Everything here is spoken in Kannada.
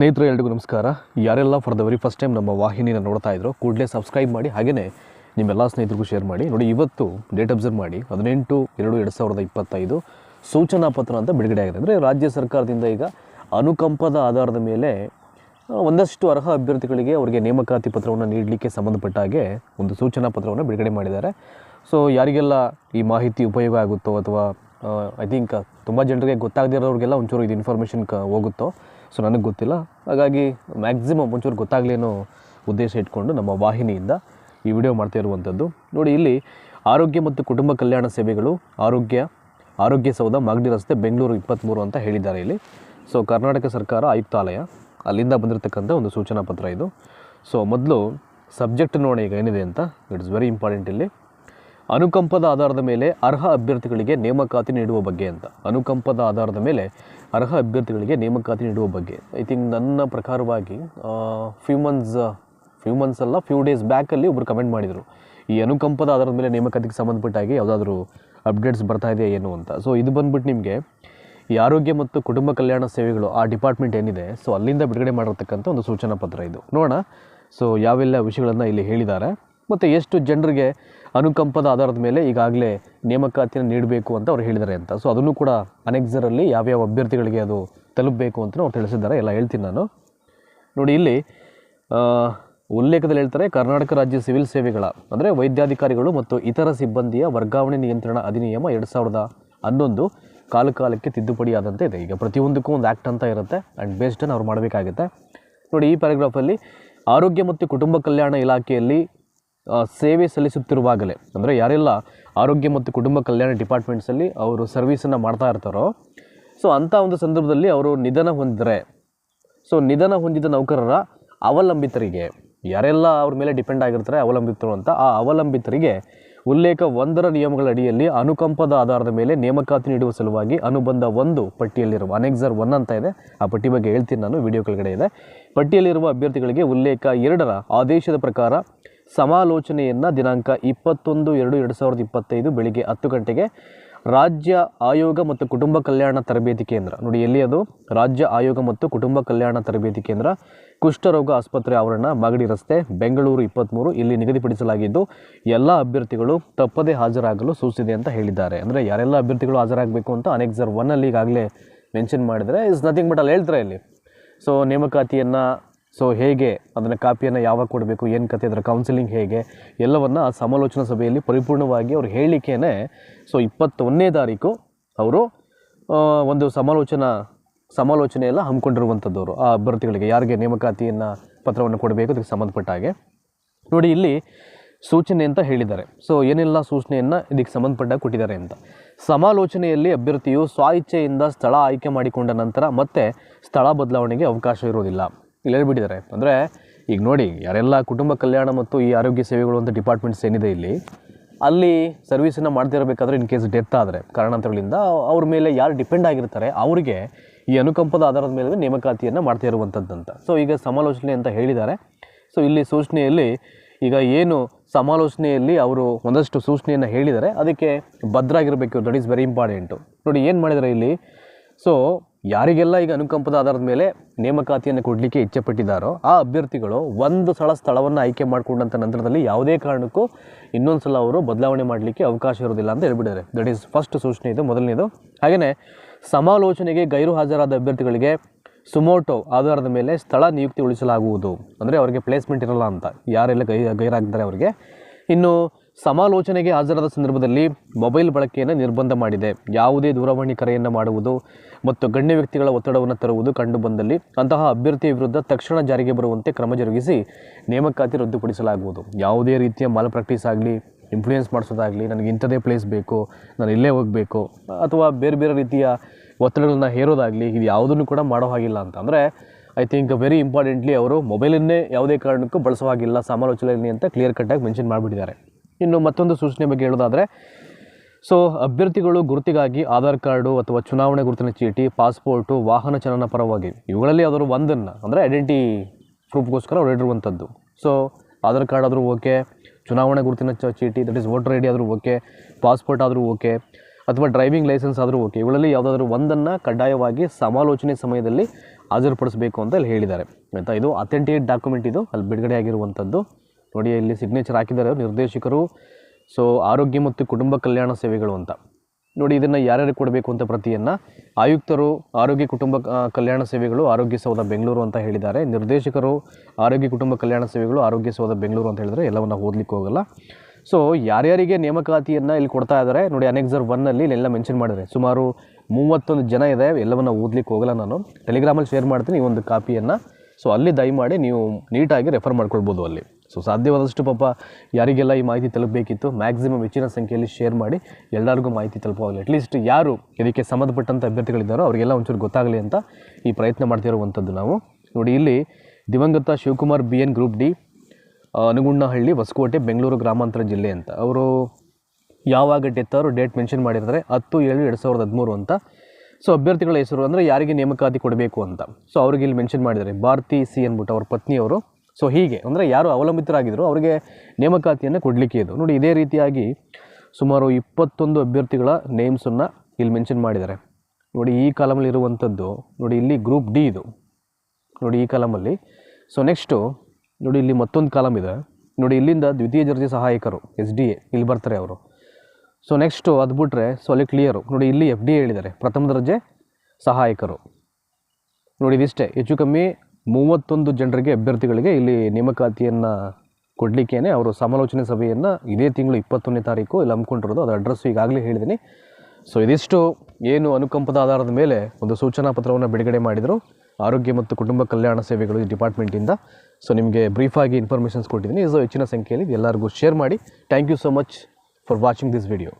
ಸ್ನೇಹಿತರು, ಎಲ್ರಿಗೂ ನಮಸ್ಕಾರ. ಯಾರೆಲ್ಲ for the very first time ನಮ್ಮ ವಾಹಿನಿನ ನೋಡ್ತಾ ಇದ್ರು, ಕೂಡಲೇ ಸಬ್ಸ್ಕ್ರೈಬ್ ಮಾಡಿ ಹಾಗೆಯೇ ನಿಮ್ಮೆಲ್ಲ ಸ್ನೇಹಿತರಿಗೂ ಶೇರ್ ಮಾಡಿ. ನೋಡಿ, ಇವತ್ತು ಡೇಟ್ ಅಬ್ಸರ್ವ್ ಮಾಡಿ, ಹದಿನೆಂಟು ಎರಡು ಎರಡು ಸಾವಿರದ ಇಪ್ಪತ್ತೈದು ಸೂಚನಾ ಪತ್ರ ಅಂತ ಬಿಡುಗಡೆ ಆಗಿದೆ. ಅಂದರೆ ರಾಜ್ಯ ಸರ್ಕಾರದಿಂದ ಈಗ ಅನುಕಂಪದ ಆಧಾರದ ಮೇಲೆ ಒಂದಷ್ಟು ಅರ್ಹ ಅಭ್ಯರ್ಥಿಗಳಿಗೆ ಅವರಿಗೆ ನೇಮಕಾತಿ ಪತ್ರವನ್ನು ನೀಡಲಿಕ್ಕೆ ಸಂಬಂಧಪಟ್ಟ ಹಾಗೆ ಒಂದು ಸೂಚನಾ ಪತ್ರವನ್ನು ಬಿಡುಗಡೆ ಮಾಡಿದ್ದಾರೆ. ಸೊ ಯಾರಿಗೆಲ್ಲ ಈ ಮಾಹಿತಿ ಉಪಯೋಗ ಆಗುತ್ತೋ ಅಥವಾ ಐ ಥಿಂಕ್ ತುಂಬ ಜನರಿಗೆ ಗೊತ್ತಾಗದಿರೋರಿಗೆಲ್ಲ ಒಂಚೂರು ಇದು ಇನ್ಫಾರ್ಮೇಷನ್ ಕ ಹೋಗುತ್ತೋ ಸೊ ನನಗೆ ಗೊತ್ತಿಲ್ಲ. ಹಾಗಾಗಿ ಮ್ಯಾಕ್ಸಿಮಮ್ ಒಂಚೂರು ಗೊತ್ತಾಗಲಿ ಅನ್ನೋ ಉದ್ದೇಶ ಇಟ್ಕೊಂಡು ನಮ್ಮ ವಾಹಿನಿಯಿಂದ ಈ ವಿಡಿಯೋ ಮಾಡ್ತಾ ಇರುವಂಥದ್ದು ನೋಡಿ, ಇಲ್ಲಿ ಆರೋಗ್ಯ ಮತ್ತು ಕುಟುಂಬ ಕಲ್ಯಾಣ ಸೇವೆಗಳು, ಆರೋಗ್ಯ ಆರೋಗ್ಯ ಸೌಧ, ಮಾಗಡಿ ರಸ್ತೆ, ಬೆಂಗಳೂರು ಇಪ್ಪತ್ತ್ಮೂರು ಅಂತ ಹೇಳಿದ್ದಾರೆ ಇಲ್ಲಿ. ಸೊ, ಕರ್ನಾಟಕ ಸರ್ಕಾರ ಆಯುಕ್ತಾಲಯ, ಅಲ್ಲಿಂದ ಬಂದಿರತಕ್ಕಂಥ ಒಂದು ಸೂಚನಾ ಪತ್ರ ಇದು. ಸೊ, ಮೊದಲು ಸಬ್ಜೆಕ್ಟ್ ನೋಡಿ ಈಗ ಏನಿದೆ ಅಂತ, ಇಟ್ಸ್ ವೆರಿ ಇಂಪಾರ್ಟೆಂಟ್ ಇಲ್ಲಿ. ಅನುಕಂಪದ ಆಧಾರದ ಮೇಲೆ ಅರ್ಹ ಅಭ್ಯರ್ಥಿಗಳಿಗೆ ನೇಮಕಾತಿ ನೀಡುವ ಬಗ್ಗೆ ಅಂತ. ಅನುಕಂಪದ ಆಧಾರದ ಮೇಲೆ ಅರ್ಹ ಅಭ್ಯರ್ಥಿಗಳಿಗೆ ನೇಮಕಾತಿ ನೀಡುವ ಬಗ್ಗೆ. ಐ ಥಿಂಕ್ ನನ್ನ ಪ್ರಕಾರವಾಗಿ ಫ್ಯೂ ಮಂತ್ಸ್ ಫ್ಯೂ ಮಂತ್ಸ್ ಅಲ್ಲ ಫ್ಯೂ ಡೇಸ್ ಬ್ಯಾಕಲ್ಲಿ ಒಬ್ಬರು ಕಮೆಂಟ್ ಮಾಡಿದರು. ಈ ಅನುಕಂಪದ ಆಧಾರದ ಮೇಲೆ ನೇಮಕಾತಿಗೆ ಸಂಬಂಧಪಟ್ಟಾಗಿ ಯಾವುದಾದ್ರೂ ಅಪ್ಡೇಟ್ಸ್ ಬರ್ತಾ ಇದೆಯಾ ಏನು ಅಂತ. ಸೊ ಇದು ಬಂದ್ಬಿಟ್ಟು ನಿಮಗೆ ಈ ಆರೋಗ್ಯ ಮತ್ತು ಕುಟುಂಬ ಕಲ್ಯಾಣ ಸೇವೆಗಳು ಆ ಡಿಪಾರ್ಟ್ಮೆಂಟ್ ಏನಿದೆ ಸೊ ಅಲ್ಲಿಂದ ಬಿಡುಗಡೆ ಮಾಡಿರ್ತಕ್ಕಂಥ ಒಂದು ಸೂಚನಾ ಪತ್ರ ಇದು. ನೋಡೋಣ. ಸೊ ಯಾವೆಲ್ಲ ವಿಷಯಗಳನ್ನು ಇಲ್ಲಿ ಹೇಳಿದ್ದಾರೆ. ಮತ್ತು ಎಷ್ಟು ಜನರಿಗೆ ಅನುಕಂಪದ ಆಧಾರದ ಮೇಲೆ ಈಗಾಗಲೇ ನೇಮಕಾತಿಯನ್ನು ನೀಡಬೇಕು ಅಂತ ಅವ್ರು ಹೇಳಿದ್ದಾರೆ ಅಂತ. ಸೊ ಅದನ್ನು ಕೂಡ ಅನೆಕ್ಸರಲ್ಲಿ ಯಾವ್ಯಾವ ಅಭ್ಯರ್ಥಿಗಳಿಗೆ ಅದು ತಲುಪಬೇಕು ಅಂತ ಅವ್ರು ತಿಳಿಸಿದ್ದಾರೆ. ಎಲ್ಲ ಹೇಳ್ತೀನಿ ನಾನು. ನೋಡಿ, ಇಲ್ಲಿ ಉಲ್ಲೇಖದಲ್ಲಿ ಹೇಳ್ತಾರೆ, ಕರ್ನಾಟಕ ರಾಜ್ಯ ಸಿವಿಲ್ ಸೇವೆಗಳ, ಅಂದರೆ ವೈದ್ಯಾಧಿಕಾರಿಗಳು ಮತ್ತು ಇತರ ಸಿಬ್ಬಂದಿಯ ವರ್ಗಾವಣೆ ನಿಯಂತ್ರಣ ಅಧಿನಿಯಮ ಎರಡು ಸಾವಿರದ ಹನ್ನೊಂದು ಕಾಲ ಕಾಲಕ್ಕೆ ತಿದ್ದುಪಡಿಯಾದಂತೆ ಇದೆ. ಈಗ ಪ್ರತಿಯೊಂದಕ್ಕೂ ಒಂದು ಆ್ಯಕ್ಟ್ ಅಂತ ಇರುತ್ತೆ ಆ್ಯಂಡ್ ಬೇಸ್ಡನ್ನು ಅವ್ರು ಮಾಡಬೇಕಾಗುತ್ತೆ. ನೋಡಿ, ಈ ಪ್ಯಾರಾಗ್ರಾಫಲ್ಲಿ ಆರೋಗ್ಯ ಮತ್ತು ಕುಟುಂಬ ಕಲ್ಯಾಣ ಇಲಾಖೆಯಲ್ಲಿ ಸೇವೆ ಸಲ್ಲಿಸುತ್ತಿರುವಾಗಲೇ, ಅಂದರೆ ಯಾರೆಲ್ಲ ಆರೋಗ್ಯ ಮತ್ತು ಕುಟುಂಬ ಕಲ್ಯಾಣ ಡಿಪಾರ್ಟ್ಮೆಂಟ್ಸಲ್ಲಿ ಅವರು ಸರ್ವೀಸನ್ನು ಮಾಡ್ತಾ ಇರ್ತಾರೋ, ಸೊ ಅಂಥ ಒಂದು ಸಂದರ್ಭದಲ್ಲಿ ಅವರು ನಿಧನ ಹೊಂದಿದರೆ, ಸೊ ನಿಧನ ಹೊಂದಿದ ನೌಕರರ ಅವಲಂಬಿತರಿಗೆ, ಯಾರೆಲ್ಲ ಅವ್ರ ಮೇಲೆ ಡಿಪೆಂಡ್ ಆಗಿರ್ತಾರೆ ಅವಲಂಬಿತರು ಅಂತ, ಆ ಅವಲಂಬಿತರಿಗೆ ಉಲ್ಲೇಖ ಒಂದರ ನಿಯಮಗಳ ಅಡಿಯಲ್ಲಿ ಅನುಕಂಪದ ಆಧಾರದ ಮೇಲೆ ನೇಮಕಾತಿ ನೀಡುವ ಸಲುವಾಗಿ ಅನುಬಂಧ ಒಂದು ಪಟ್ಟಿಯಲ್ಲಿರುವ, ಅನೆಕ್ಸರ್ ಒನ್ ಅಂತ ಇದೆ, ಆ ಪಟ್ಟಿ ಬಗ್ಗೆ ಹೇಳ್ತೀನಿ ನಾನು, ವಿಡಿಯೋ ಕೆಳಗಡೆ ಇದೆ. ಪಟ್ಟಿಯಲ್ಲಿರುವ ಅಭ್ಯರ್ಥಿಗಳಿಗೆ ಉಲ್ಲೇಖ ಎರಡರ ಆದೇಶದ ಪ್ರಕಾರ ಸಮಾಲೋಚನೆಯನ್ನು ದಿನಾಂಕ ಇಪ್ಪತ್ತೊಂದು ಎರಡು ಎರಡು ಸಾವಿರದ ಇಪ್ಪತ್ತೈದು ಬೆಳಿಗ್ಗೆ ಹತ್ತು ಗಂಟೆಗೆ ರಾಜ್ಯ ಆಯೋಗ ಮತ್ತು ಕುಟುಂಬ ಕಲ್ಯಾಣ ತರಬೇತಿ ಕೇಂದ್ರ. ನೋಡಿ, ಎಲ್ಲಿ ಅದು? ರಾಜ್ಯ ಆಯೋಗ ಮತ್ತು ಕುಟುಂಬ ಕಲ್ಯಾಣ ತರಬೇತಿ ಕೇಂದ್ರ ಕುಷ್ಠರೋಗ ಆಸ್ಪತ್ರೆ ಆವರಣ ಮಾಗಡಿ ರಸ್ತೆ, ಬೆಂಗಳೂರು ಇಪ್ಪತ್ತ್ಮೂರು ಇಲ್ಲಿ ನಿಗದಿಪಡಿಸಲಾಗಿದ್ದು, ಎಲ್ಲ ಅಭ್ಯರ್ಥಿಗಳು ತಪ್ಪದೇ ಹಾಜರಾಗಲು ಸೂಚಿಸಿದೆ ಅಂತ ಹೇಳಿದ್ದಾರೆ. ಅಂದರೆ, ಯಾರೆಲ್ಲ ಅಭ್ಯರ್ಥಿಗಳು ಹಾಜರಾಗಬೇಕು ಅಂತ ಅನೆಕ್ಸರ್ ಒನ್ನಲ್ಲಿ ಈಗಾಗಲೇ ಮೆನ್ಷನ್ ಮಾಡಿದರೆ ಇಸ್ ನಥಿಂಗ್ ಬಟ್ ಅಲ್ಲಿ ಹೇಳ್ತಾರೆ ಇಲ್ಲಿ. ಸೊ ನೇಮಕಾತಿಯನ್ನು ಸೊ ಹೇಗೆ ಅದನ್ನು ಕಾಪಿಯನ್ನು ಯಾವಾಗ ಕೊಡಬೇಕು, ಏನು ಕತೆ, ಅದರ ಕೌನ್ಸಿಲಿಂಗ್ ಹೇಗೆ, ಎಲ್ಲವನ್ನು ಆ ಸಮಾಲೋಚನಾ ಸಭೆಯಲ್ಲಿ ಪರಿಪೂರ್ಣವಾಗಿ ಅವ್ರ ಹೇಳಿಕೆನೇ ಸೊ ಇಪ್ಪತ್ತೊಂದನೇ ತಾರೀಕು ಅವರು ಒಂದು ಸಮಾಲೋಚನಾ ಸಮಾಲೋಚನೆ ಎಲ್ಲ ಹಮ್ಮಿಕೊಂಡಿರುವಂಥದ್ದವರು ಆ ಅಭ್ಯರ್ಥಿಗಳಿಗೆ. ಯಾರಿಗೆ ನೇಮಕಾತಿಯನ್ನು ಪತ್ರವನ್ನು ಕೊಡಬೇಕು, ಅದಕ್ಕೆ ಸಂಬಂಧಪಟ್ಟ ಹಾಗೆ. ನೋಡಿ, ಇಲ್ಲಿ ಸೂಚನೆ ಅಂತ ಹೇಳಿದ್ದಾರೆ. ಸೊ ಏನೆಲ್ಲ ಸೂಚನೆಯನ್ನು ಇದಕ್ಕೆ ಸಂಬಂಧಪಟ್ಟ ಕೊಟ್ಟಿದ್ದಾರೆ ಅಂತ. ಸಮಾಲೋಚನೆಯಲ್ಲಿ ಅಭ್ಯರ್ಥಿಯು ಸ್ವಇಚ್ಛೆಯಿಂದ ಸ್ಥಳ ಆಯ್ಕೆ ಮಾಡಿಕೊಂಡ ನಂತರ ಮತ್ತೆ ಸ್ಥಳ ಬದಲಾವಣೆಗೆ ಅವಕಾಶ ಇರೋದಿಲ್ಲ ಇಲ್ಲಿ ಹೇಳ್ಬಿಟ್ಟಿದ್ದಾರೆ ಅಂದರೆ ಈಗ ನೋಡಿ, ಯಾರೆಲ್ಲ ಕುಟುಂಬ ಕಲ್ಯಾಣ ಮತ್ತು ಈ ಆರೋಗ್ಯ ಸೇವೆಗಳು ಅಂತ ಡಿಪಾರ್ಟ್ಮೆಂಟ್ಸ್ ಏನಿದೆ ಇಲ್ಲಿ, ಅಲ್ಲಿ ಸರ್ವಿಸನ್ನು ಮಾಡ್ತಿರಬೇಕಾದ್ರೆ ಇನ್ ಕೇಸ್ ಡೆತ್ ಆದರೆ, ಕಾರಣಾಂತರಗಳಿಂದ ಅವ್ರ ಮೇಲೆ ಯಾರು ಡಿಪೆಂಡ್ ಆಗಿರ್ತಾರೆ, ಅವರಿಗೆ ಈ ಅನುಕಂಪದ ಆಧಾರದ ಮೇಲೆ ನೇಮಕಾತಿಯನ್ನು ಮಾಡ್ತಾ ಇರುವಂಥದ್ದಂತ ಸೊ ಈಗ ಸಮಾಲೋಚನೆ ಅಂತ ಹೇಳಿದ್ದಾರೆ. ಸೊ ಇಲ್ಲಿ ಸೂಚನೆಯಲ್ಲಿ ಈಗ ಏನು ಸಮಾಲೋಚನೆಯಲ್ಲಿ ಅವರು ಒಂದಷ್ಟು ಸೂಚನೆಯನ್ನು ಹೇಳಿದ್ದಾರೆ. ಅದಕ್ಕೆ ಭದ್ರಾಗಿರಬೇಕು. ದಟ್ ಈಸ್ ವೆರಿ ಇಂಪಾರ್ಟೆಂಟು ನೋಡಿ, ಏನು ಮಾಡಿದ್ದಾರೆ ಇಲ್ಲಿ? ಸೊ ಯಾರಿಗೆಲ್ಲ ಈಗ ಅನುಕಂಪದ ಆಧಾರದ ಮೇಲೆ ನೇಮಕಾತಿಯನ್ನು ಕೊಡಲಿಕ್ಕೆ ಇಚ್ಛೆಪಟ್ಟಿದ್ದಾರೋ ಆ ಅಭ್ಯರ್ಥಿಗಳು ಒಂದು ಸಲ ಸ್ಥಳವನ್ನು ಆಯ್ಕೆ ಮಾಡಿಕೊಂಡಂಥ ನಂತರದಲ್ಲಿ ಯಾವುದೇ ಕಾರಣಕ್ಕೂ ಇನ್ನೊಂದು ಸಲ ಅವರು ಬದಲಾವಣೆ ಮಾಡಲಿಕ್ಕೆ ಅವಕಾಶ ಇರೋದಿಲ್ಲ ಅಂತ ಹೇಳ್ಬಿಟ್ಟಿದ್ದಾರೆ. ದಟ್ ಈಸ್ ಫಸ್ಟ್ ಸೂಚನೆ ಇದು. ಮೊದಲನೇದು. ಹಾಗೆಯೇ ಸಮಾಲೋಚನೆಗೆ ಗೈರು ಹಾಜರಾದ ಅಭ್ಯರ್ಥಿಗಳಿಗೆ ಸುಮೋಟೋ ಆಧಾರದ ಮೇಲೆ ಸ್ಥಳ ನಿಯುಕ್ತಿ ಉಳಿಸಲಾಗುವುದು. ಅಂದರೆ ಅವರಿಗೆ ಪ್ಲೇಸ್ಮೆಂಟ್ ಇರಲ್ಲ ಅಂತ. ಯಾರೆಲ್ಲ ಗೈ ಗೈರಾಗಿದ್ದಾರೆ ಅವರಿಗೆ. ಇನ್ನು ಸಮಾಲೋಚನೆಗೆ ಹಾಜರಾದ ಸಂದರ್ಭದಲ್ಲಿ ಮೊಬೈಲ್ ಬಳಕೆಯನ್ನು ನಿರ್ಬಂಧ ಮಾಡಿದೆ. ಯಾವುದೇ ದೂರವಾಣಿ ಕರೆಯನ್ನು ಮಾಡುವುದು ಮತ್ತು ಗಣ್ಯ ವ್ಯಕ್ತಿಗಳ ಒತ್ತಡವನ್ನು ತರುವುದು ಕಂಡುಬಂದಲ್ಲಿ ಅಂತಹ ಅಭ್ಯರ್ಥಿಯ ವಿರುದ್ಧ ತಕ್ಷಣ ಜಾರಿಗೆ ಬರುವಂತೆ ಕ್ರಮ ಜರುಗಿಸಿ ನೇಮಕಾತಿ ರದ್ದುಪಡಿಸಲಾಗುವುದು. ಯಾವುದೇ ರೀತಿಯ ಮಾಲ ಪ್ರಾಕ್ಟೀಸ್ ಆಗಲಿ ಇನ್ಫ್ಲೂಯೆನ್ಸ್ ಮಾಡಿಸೋದಾಗಲಿ ನನಗೆ ಇಂಥದೇ ಪ್ಲೇಸ್ ಬೇಕು, ನಾನು ಇಲ್ಲೇ ಹೋಗಬೇಕು ಅಥವಾ ಬೇರೆ ಬೇರೆ ರೀತಿಯ ಒತ್ತಡಗಳನ್ನ ಹೇರೋದಾಗಲಿ ಇದು ಯಾವುದನ್ನು ಕೂಡ ಮಾಡೋ ಹಾಗಿಲ್ಲ ಅಂತ ಅಂದರೆ ಐ ಥಿಂಕ್ ವೆರಿ ಇಂಪಾರ್ಟೆಂಟ್ಲಿ ಅವರು ಮೊಬೈಲನ್ನೇ ಯಾವುದೇ ಕಾರಣಕ್ಕೂ ಬಳಸೋ ಹಾಗಿಲ್ಲ ಸಮಾಲೋಚನೆಯಲ್ಲಿ ಅಂತ ಕ್ಲಿಯರ್ ಕಟ್ಟಾಗಿ ಮೆನ್ಷನ್ ಮಾಡಿಬಿಟ್ಟಿದ್ದಾರೆ. ಇನ್ನು ಮತ್ತೊಂದು ಸೂಚನೆ ಬಗ್ಗೆ ಹೇಳೋದಾದರೆ, ಸೊ ಅಭ್ಯರ್ಥಿಗಳು ಗುರುತಿಗಾಗಿ ಆಧಾರ್ ಕಾರ್ಡು ಅಥವಾ ಚುನಾವಣೆ ಗುರುತಿನ ಚೀಟಿ, ಪಾಸ್ಪೋರ್ಟು, ವಾಹನ ಚಲನ ಪರವಾಗಿ, ಇವುಗಳಲ್ಲಿ ಯಾವ್ದಾದ್ರು ಒಂದನ್ನು, ಅಂದರೆ ಐಡೆಂಟಿ ಪ್ರೂಫ್ಗೋಸ್ಕರ ಅವ್ರು ಹೇಳಿರುವಂಥದ್ದು. ಸೊ ಆಧಾರ್ ಕಾರ್ಡ್ ಆದರೂ ಓಕೆ, ಚುನಾವಣೆ ಗುರುತಿನ ಚೀಟಿ that is voter I D ಆದರೂ ಓಕೆ, ಪಾಸ್ಪೋರ್ಟ್ ಆದರೂ ಓಕೆ, ಅಥವಾ ಡ್ರೈವಿಂಗ್ ಲೈಸೆನ್ಸ್ ಆದರೂ ಓಕೆ, ಇವುಗಳಲ್ಲಿ ಯಾವುದಾದ್ರೂ ಒಂದನ್ನು ಕಡ್ಡಾಯವಾಗಿ ಸಮಾಲೋಚನೆ ಸಮಯದಲ್ಲಿ ಹಾಜರುಪಡಿಸಬೇಕು ಅಂತ ಇಲ್ಲಿ ಹೇಳಿದ್ದಾರೆ. ಆಯಿತಾ? ಇದು ಅಥೆಂಟಿಕೇಟ್ ಡಾಕ್ಯುಮೆಂಟ್ ಇದು. ಅಲ್ಲಿ ಬಿಡುಗಡೆ ಆಗಿರುವಂಥದ್ದು ನೋಡಿ, ಇಲ್ಲಿ ಸಿಗ್ನೇಚರ್ ಹಾಕಿದ್ದಾರೆ ನಿರ್ದೇಶಕರು. ಸೊ ಆರೋಗ್ಯ ಮತ್ತು ಕುಟುಂಬ ಕಲ್ಯಾಣ ಸೇವೆಗಳು ಅಂತ. ನೋಡಿ, ಇದನ್ನು ಯಾರ್ಯಾರು ಕೊಡಬೇಕು ಅಂತ ಪ್ರತಿಯನ್ನು ಆಯುಕ್ತರು, ಆರೋಗ್ಯ ಕುಟುಂಬ ಕಲ್ಯಾಣ ಸೇವೆಗಳು, ಆರೋಗ್ಯ ಸೌಧ ಬೆಂಗಳೂರು ಅಂತ ಹೇಳಿದ್ದಾರೆ. ನಿರ್ದೇಶಕರು, ಆರೋಗ್ಯ ಕುಟುಂಬ ಕಲ್ಯಾಣ ಸೇವೆಗಳು, ಆರೋಗ್ಯ ಸೌಧ ಬೆಂಗಳೂರು ಅಂತ ಹೇಳಿದರೆ ಎಲ್ಲವನ್ನು ಓದಲಿಕ್ಕೆ ಹೋಗಲ್ಲ. ಸೊ ಯಾರ್ಯಾರಿಗೆ ನೇಮಕಾತಿಯನ್ನು ಇಲ್ಲಿ ಕೊಡ್ತಾ ಇದ್ದಾರೆ, ನೋಡಿ ಅನೆಕ್ಸರ್ ಒನ್ನಲ್ಲಿ ಇಲ್ಲೆಲ್ಲ ಮೆನ್ಷನ್ ಮಾಡಿದ್ದಾರೆ. ಸುಮಾರು ಮೂವತ್ತೊಂದು ಜನ ಇದೆ, ಎಲ್ಲವನ್ನು ಓದಲಿಕ್ಕೆ ಹೋಗಲ್ಲ ನಾನು. ಟೆಲಿಗ್ರಾಮಲ್ಲಿ ಶೇರ್ ಮಾಡ್ತೀನಿ, ಈ ಒಂದು ಕಾಪಿಯನ್ನು ಸೊ ಅಲ್ಲಿ ದಯಮಾಡಿ ನೀವು ನೀಟಾಗಿ ರೆಫರ್ ಮಾಡ್ಕೊಳ್ಬೋದು ಅಲ್ಲಿ. ಸೊ ಸಾಧ್ಯವಾದಷ್ಟು ಪಾಪ ಯಾರಿಗೆಲ್ಲ ಈ ಮಾಹಿತಿ ತಲುಪಬೇಕಿತ್ತು ಮ್ಯಾಕ್ಸಿಮಮ್ ಹೆಚ್ಚಿನ ಸಂಖ್ಯೆಯಲ್ಲಿ ಶೇರ್ ಮಾಡಿ ಎಲ್ಲರಿಗೂ ಮಾಹಿತಿ ತಲುಪೋಗಲಿ ಅಟ್ಲೀಸ್ಟ್ ಯಾರು ಇದಕ್ಕೆ ಸಂಬಂಧಪಟ್ಟಂಥ ಅಭ್ಯರ್ಥಿಗಳಿದ್ದಾರೋ ಅವರಿಗೆಲ್ಲ ಒಂಚೂರು ಗೊತ್ತಾಗಲಿ ಅಂತ ಈ ಪ್ರಯತ್ನ ಮಾಡ್ತಿರುವಂಥದ್ದು ನಾವು. ನೋಡಿ, ಇಲ್ಲಿ ದಿವಂಗತ Shivakumar B N group D Anugunnahalli Hosakote, Bengaluru ಗ್ರಾಮಾಂತರ ಜಿಲ್ಲೆ ಅಂತ. ಅವರು ಯಾವಾಗ ಡೆತ್ ಡೇಟ್ ಮೆನ್ಷನ್ ಮಾಡಿರ್ತಾರೆ, ಹತ್ತು ಏಳು ಎರಡು ಸಾವಿರದ ಹದಿಮೂರು ಅಂತ. ಸೊ ಅಭ್ಯರ್ಥಿಗಳ ಹೆಸರು ಅಂದರೆ ಯಾರಿಗೆ ನೇಮಕಾತಿ ಕೊಡಬೇಕು ಅಂತ. ಸೊ ಅವ್ರಿಗೆ ಇಲ್ಲಿ ಮೆನ್ಷನ್ ಮಾಡಿದ್ದಾರೆ. ಭಾರತಿ ಸಿ ಅಂದ್ಬಿಟ್ಟು ಅವ್ರ ಪತ್ನಿಯವರು. ಸೊ ಹೀಗೆ, ಅಂದರೆ ಯಾರು ಅವಲಂಬಿತರಾಗಿದ್ದರು ಅವರಿಗೆ ನೇಮಕಾತಿಯನ್ನು ಕೊಡಲಿಕ್ಕೆ ಇದು. ನೋಡಿ, ಇದೇ ರೀತಿಯಾಗಿ ಸುಮಾರು ಇಪ್ಪತ್ತೊಂದು ಅಭ್ಯರ್ಥಿಗಳ ನೇಮ್ಸನ್ನು ಇಲ್ಲಿ ಮೆನ್ಷನ್ ಮಾಡಿದ್ದಾರೆ. ನೋಡಿ, ಈ ಕಾಲಮಲ್ಲಿ ಇರುವಂಥದ್ದು ನೋಡಿ, ಇಲ್ಲಿ ಗ್ರೂಪ್ ಡಿ ಇದು. ನೋಡಿ, ಈ ಕಾಲಮಲ್ಲಿ ಸೊ ನೆಕ್ಸ್ಟು ನೋಡಿ, ಇಲ್ಲಿ ಮತ್ತೊಂದು ಕಾಲಮ್ ಇದೆ. ನೋಡಿ, ಇಲ್ಲಿಂದ ದ್ವಿತೀಯ ದರ್ಜೆ ಸಹಾಯಕರು ಎಸ್ ಡಿ ಎ ಇಲ್ಲಿ ಬರ್ತಾರೆ ಅವರು. ಸೊ ನೆಕ್ಸ್ಟು ಅದು ಬಿಟ್ಟರೆ ಸೊ ಅಲ್ಲಿ ಕ್ಲಿಯರು ನೋಡಿ, ಇಲ್ಲಿ ಎಫ್ ಡಿ ಎ ಹೇಳಿದ್ದಾರೆ, ಪ್ರಥಮ ದರ್ಜೆ ಸಹಾಯಕರು. ನೋಡಿ, ಇದಿಷ್ಟೇ. ಹೆಚ್ಚು ಕಮ್ಮಿ ಮೂವತ್ತೊಂದು ಜನರಿಗೆ ಅಭ್ಯರ್ಥಿಗಳಿಗೆ ಇಲ್ಲಿ ನೇಮಕಾತಿಯನ್ನು ಕೊಡಲಿಕ್ಕೇನೆ ಅವರು ಸಮಾಲೋಚನೆ ಸಭೆಯನ್ನು ಇದೇ ತಿಂಗಳು ಇಪ್ಪತ್ತೊಂದನೇ ತಾರೀಕು ಇಲ್ಲಿ ಹಮ್ಮಿಕೊಂಡಿರೋದು. ಅದರ ಅಡ್ರೆಸ್ಸು ಈಗಾಗಲೇ ಹೇಳಿದ್ದೀನಿ. ಸೊ ಇದಿಷ್ಟು ಏನು ಅನುಕಂಪದ ಆಧಾರದ ಮೇಲೆ ಒಂದು ಸೂಚನಾ ಪತ್ರವನ್ನು ಬಿಡುಗಡೆ ಮಾಡಿದರು. ಆರೋಗ್ಯ ಮತ್ತು ಕುಟುಂಬ ಕಲ್ಯಾಣ ಸೇವೆಗಳು ಈ ಡಿಪಾರ್ಟ್ಮೆಂಟಿಂದ. ಸೊ ನಿಮಗೆ ಬ್ರೀಫಾಗಿ ಇನ್ಫಾರ್ಮೇಷನ್ಸ್ ಕೊಟ್ಟಿದ್ದೀನಿ. ಇದು ಹೆಚ್ಚಿನ ಸಂಖ್ಯೆಯಲ್ಲಿ ಎಲ್ಲರಿಗೂ ಶೇರ್ ಮಾಡಿ. Thank you so much for watching this video